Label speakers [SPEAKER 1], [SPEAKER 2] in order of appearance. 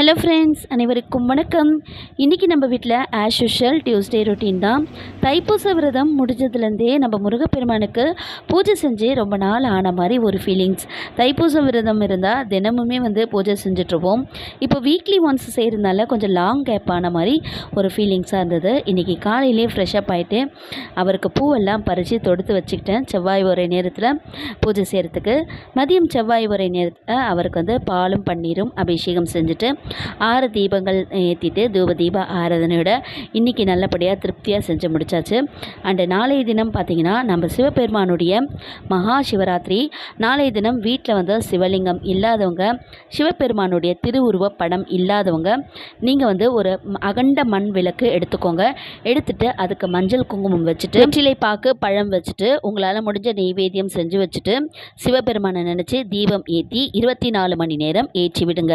[SPEAKER 1] Hello friends அனைவருக்கும் வணக்கம். இன்றைக்கி நம்ம வீட்டில் ஆஸ் யூஷுவல் டியூஸ்டே ரொட்டீன் தான். தைப்பூச விரதம் முடிஞ்சதுலேருந்தே நம்ம முருகப்பெருமானுக்கு பூஜை செஞ்சு ரொம்ப நாள் ஆன மாதிரி ஒரு ஃபீலிங்ஸ் தைப்பூச விரதம் இருந்தால் தினமுமே வந்து பூஜை செஞ்சுட்ருவோம். இப்போ வீக்லி ஒன்ஸ் செய்கிறதுனால கொஞ்சம் லாங் கேப் ஆன மாதிரி ஒரு ஃபீலிங்ஸாக இருந்தது. இன்றைக்கி காலையிலே ஃப்ரெஷ்ஷப் ஆகிட்டு அவருக்கு பூவெல்லாம் பறித்து தொடுத்து வச்சுக்கிட்டேன். செவ்வாய் ஒரே நேரத்தில் பூஜை செய்கிறதுக்கு மதியம் செவ்வாய் ஒரே நேரத்தில் அவருக்கு வந்து பாலும் பன்னீரும் அபிஷேகம் செஞ்சுட்டு ஆறு தீபங்கள் ஏற்றிட்டு தூப தீப ஆராதனையோட இன்றைக்கி நல்லபடியாக திருப்தியாக செஞ்சு முடிச்சாச்சு. அண்டு நாளைய தினம் பார்த்திங்கன்னா நம்ம சிவபெருமானுடைய மகா சிவராத்திரி. நாளைய தினம் வீட்டில் வந்து சிவலிங்கம் இல்லாதவங்க சிவபெருமானுடைய திருவுருவ படம் இல்லாதவங்க நீங்கள் வந்து ஒரு அகண்ட மண் விளக்கு எடுத்துக்கோங்க. எடுத்துட்டு அதுக்கு மஞ்சள் குங்குமம் வச்சுட்டு வெற்றிலை பாக்கு பழம் வச்சுட்டு உங்களால் முடிஞ்ச நெய்வேத்தியம் செஞ்சு வச்சுட்டு சிவபெருமானை நினச்சி தீபம் ஏற்றி இருபத்தி நாலு மணி நேரம் ஏற்றி விடுங்க.